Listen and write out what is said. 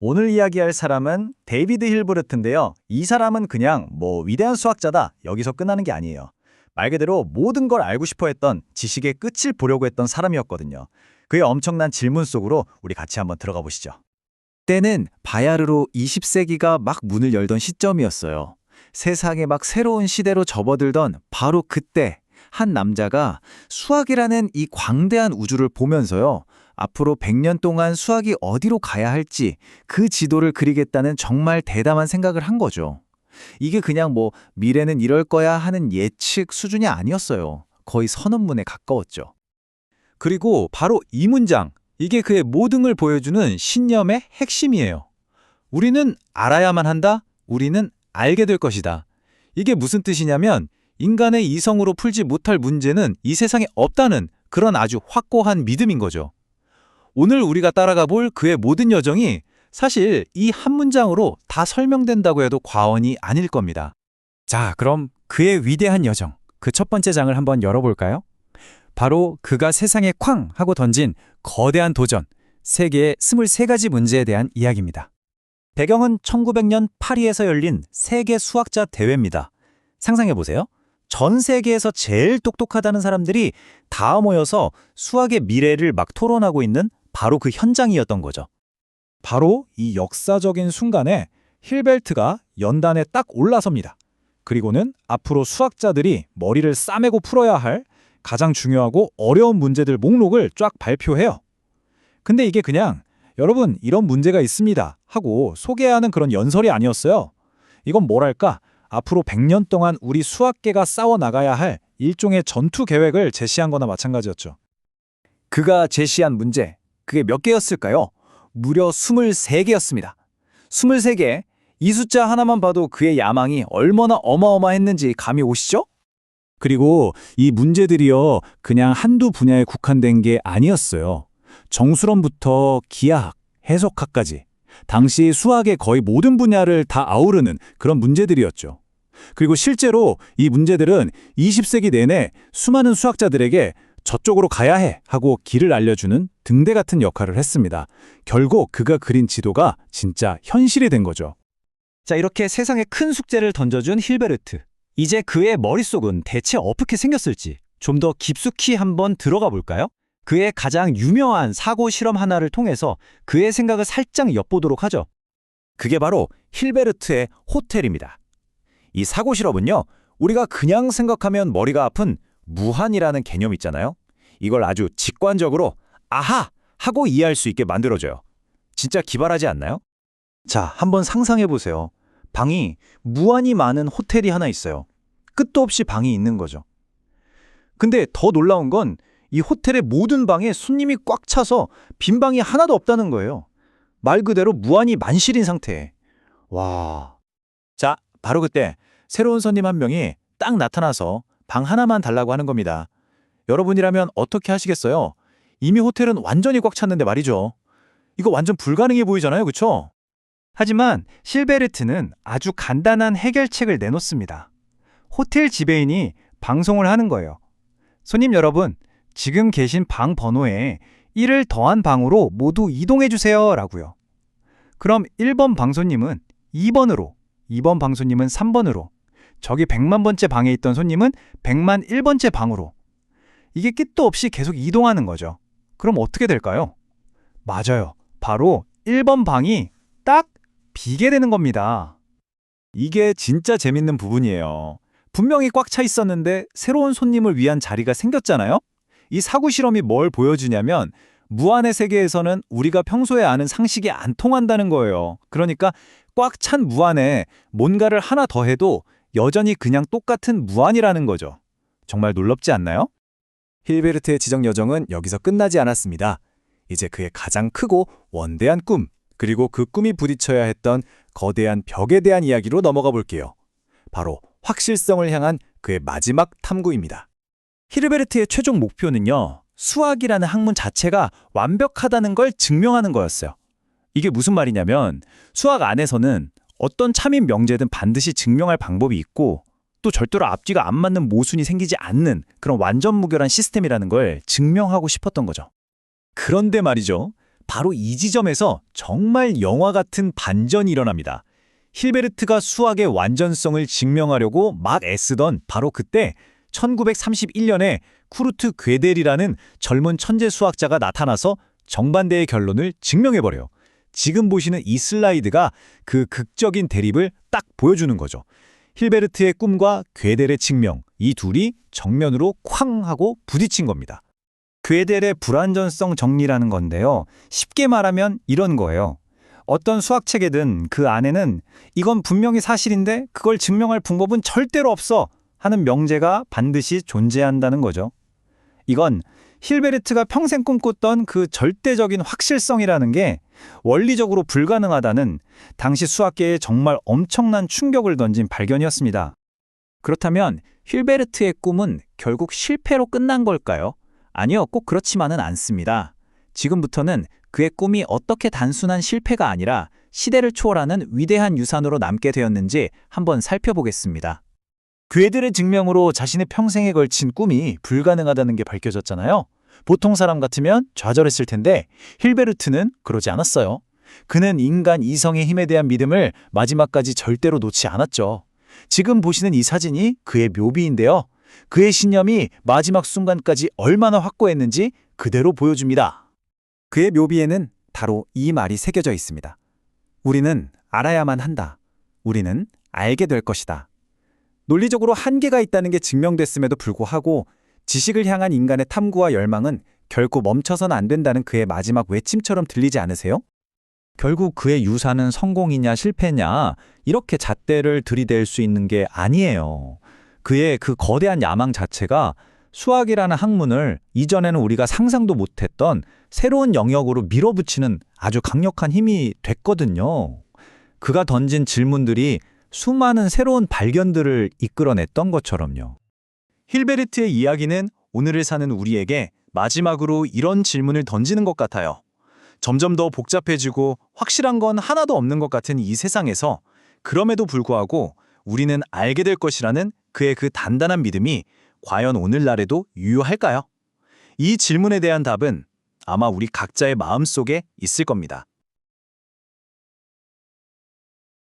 오늘 이야기할 사람은 데이비드 힐브르트인데요. 이 사람은 그냥 뭐 위대한 수학자다 여기서 끝나는 게 아니에요. 말 그대로 모든 걸 알고 싶어 했던 지식의 끝을 보려고 했던 사람이었거든요. 그의 엄청난 질문 속으로 우리 같이 한번 들어가 보시죠. 때는 바야흐로 20세기가 막 문을 열던 시점이었어요. 세상에 막 새로운 시대로 접어들던 바로 그때 한 남자가 수학이라는 이 광대한 우주를 보면서요. 앞으로 100년 동안 수학이 어디로 가야 할지 그 지도를 그리겠다는 정말 대담한 생각을 한 거죠. 이게 그냥 뭐 미래는 이럴 거야 하는 예측 수준이 아니었어요. 거의 선언문에 가까웠죠. 그리고 바로 이 문장, 이게 그의 모든을 보여주는 신념의 핵심이에요. 우리는 알아야만 한다. 우리는 알게 될 것이다. 이게 무슨 뜻이냐면 인간의 이성으로 풀지 못할 문제는 이 세상에 없다는 그런 아주 확고한 믿음인 거죠. 오늘 우리가 따라가 볼 그의 모든 여정이 사실 이 한 문장으로 다 설명된다고 해도 과언이 아닐 겁니다. 자, 그럼 그의 위대한 여정, 그 첫 번째 장을 한번 열어볼까요? 바로 그가 세상에 쾅 하고 던진 거대한 도전, 세계의 23가지 문제에 대한 이야기입니다. 배경은 1900년 파리에서 열린 세계 수학자 대회입니다. 상상해 보세요. 전 세계에서 제일 똑똑하다는 사람들이 다 모여서 수학의 미래를 막 토론하고 있는 바로 그 현장이었던 거죠. 바로 이 역사적인 순간에 힐벨트가 연단에 딱 올라섭니다. 그리고는 앞으로 수학자들이 머리를 싸매고 풀어야 할 가장 중요하고 어려운 문제들 목록을 쫙 발표해요. 근데 이게 그냥 여러분 이런 문제가 있습니다 하고 소개하는 그런 연설이 아니었어요. 이건 뭐랄까 앞으로 100년 동안 우리 수학계가 싸워 나가야 할 일종의 전투 계획을 제시한 거나 마찬가지였죠. 그가 제시한 문제, 그게 몇 개였을까요? 무려 23개였습니다. 23개, 이 숫자 하나만 봐도 그의 야망이 얼마나 어마어마했는지 감이 오시죠? 그리고 이 문제들이요, 그냥 한두 분야에 국한된 게 아니었어요. 정수론부터 기하학, 해석학까지. 당시 수학의 거의 모든 분야를 다 아우르는 그런 문제들이었죠. 그리고 실제로 이 문제들은 20세기 내내 수많은 수학자들에게 저쪽으로 가야 해 하고 길을 알려주는 등대 같은 역할을 했습니다. 결국 그가 그린 지도가 진짜 현실이 된 거죠. 자, 이렇게 세상에 큰 숙제를 던져준 힐베르트. 이제 그의 머릿속은 대체 어떻게 생겼을지 좀 더 깊숙이 한번 들어가 볼까요? 그의 가장 유명한 사고 실험 하나를 통해서 그의 생각을 살짝 엿보도록 하죠. 그게 바로 힐베르트의 호텔입니다. 이 사고 실험은요, 우리가 그냥 생각하면 머리가 아픈 무한이라는 개념 있잖아요. 이걸 아주 직관적으로 아하! 하고 이해할 수 있게 만들어줘요. 진짜 기발하지 않나요? 자, 한번 상상해 보세요. 방이 무한히 많은 호텔이 하나 있어요. 끝도 없이 방이 있는 거죠. 근데 더 놀라운 건 이 호텔의 모든 방에 손님이 꽉 차서 빈 방이 하나도 없다는 거예요. 말 그대로 무한히 만실인 상태. 와. 자, 바로 그때 새로운 손님 한 명이 딱 나타나서 방 하나만 달라고 하는 겁니다. 여러분이라면 어떻게 하시겠어요? 이미 호텔은 완전히 꽉 찼는데 말이죠. 이거 완전 불가능해 보이잖아요, 그쵸? 하지만 실베르트는 아주 간단한 해결책을 내놓습니다. 호텔 지배인이 방송을 하는 거예요. 손님 여러분, 지금 계신 방 번호에 1을 더한 방으로 모두 이동해 주세요 라고요. 그럼 1번 방손님은 2번으로, 2번 방손님은 3번으로, 저기 100만 번째 방에 있던 손님은 100만 1번째 방으로. 이게 끝도 없이 계속 이동하는 거죠. 그럼 어떻게 될까요? 맞아요. 바로 1번 방이 딱 비게 되는 겁니다. 이게 진짜 재밌는 부분이에요. 분명히 꽉 차 있었는데 새로운 손님을 위한 자리가 생겼잖아요? 이 사고 실험이 뭘 보여주냐면 무한의 세계에서는 우리가 평소에 아는 상식이 안 통한다는 거예요. 그러니까 꽉 찬 무한에 뭔가를 하나 더 해도 여전히 그냥 똑같은 무한이라는 거죠. 정말 놀랍지 않나요? 힐베르트의 지정 여정은 여기서 끝나지 않았습니다. 이제 그의 가장 크고 원대한 꿈, 그리고 그 꿈이 부딪혀야 했던 거대한 벽에 대한 이야기로 넘어가 볼게요. 바로 확실성을 향한 그의 마지막 탐구입니다. 히르베르트의 최종 목표는요, 수학이라는 학문 자체가 완벽하다는 걸 증명하는 거였어요. 이게 무슨 말이냐면, 수학 안에서는 어떤 참인 명제든 반드시 증명할 방법이 있고, 또 절대로 앞뒤가 안 맞는 모순이 생기지 않는 그런 완전 무결한 시스템이라는 걸 증명하고 싶었던 거죠. 그런데 말이죠. 바로 이 지점에서 정말 영화 같은 반전이 일어납니다. 힐베르트가 수학의 완전성을 증명하려고 막 애쓰던 바로 그때 1931년에 쿠르트 괴델이라는 젊은 천재 수학자가 나타나서 정반대의 결론을 증명해버려요. 지금 보시는 이 슬라이드가 그 극적인 대립을 딱 보여주는 거죠. 힐베르트의 꿈과 괴델의 증명, 이 둘이 정면으로 쾅 하고 부딪힌 겁니다. 괴델의 불완전성 정리라는 건데요. 쉽게 말하면 이런 거예요. 어떤 수학책에든 그 안에는 이건 분명히 사실인데 그걸 증명할 방법은 절대로 없어 하는 명제가 반드시 존재한다는 거죠. 이건 힐베르트가 평생 꿈꿨던 그 절대적인 확실성이라는 게 원리적으로 불가능하다는 당시 수학계에 정말 엄청난 충격을 던진 발견이었습니다. 그렇다면 힐베르트의 꿈은 결국 실패로 끝난 걸까요? 아니요, 꼭 그렇지만은 않습니다. 지금부터는 그의 꿈이 어떻게 단순한 실패가 아니라 시대를 초월하는 위대한 유산으로 남게 되었는지 한번 살펴보겠습니다. 괴들의 증명으로 자신의 평생에 걸친 꿈이 불가능하다는 게 밝혀졌잖아요. 보통 사람 같으면 좌절했을 텐데 힐베르트는 그러지 않았어요. 그는 인간 이성의 힘에 대한 믿음을 마지막까지 절대로 놓지 않았죠. 지금 보시는 이 사진이 그의 묘비인데요. 그의 신념이 마지막 순간까지 얼마나 확고했는지 그대로 보여줍니다. 그의 묘비에는 바로 이 말이 새겨져 있습니다. 우리는 알아야만 한다. 우리는 알게 될 것이다. 논리적으로 한계가 있다는 게 증명됐음에도 불구하고 지식을 향한 인간의 탐구와 열망은 결코 멈춰선 안 된다는 그의 마지막 외침처럼 들리지 않으세요? 결국 그의 유산은 성공이냐 실패냐 이렇게 잣대를 들이댈 수 있는 게 아니에요. 그의 그 거대한 야망 자체가 수학이라는 학문을 이전에는 우리가 상상도 못했던 새로운 영역으로 밀어붙이는 아주 강력한 힘이 됐거든요. 그가 던진 질문들이 수많은 새로운 발견들을 이끌어냈던 것처럼요. 힐베르트의 이야기는 오늘을 사는 우리에게 마지막으로 이런 질문을 던지는 것 같아요. 점점 더 복잡해지고 확실한 건 하나도 없는 것 같은 이 세상에서 그럼에도 불구하고 우리는 알게 될 것이라는 그의 그 단단한 믿음이 과연 오늘날에도 유효할까요? 이 질문에 대한 답은 아마 우리 각자의 마음 속에 있을 겁니다.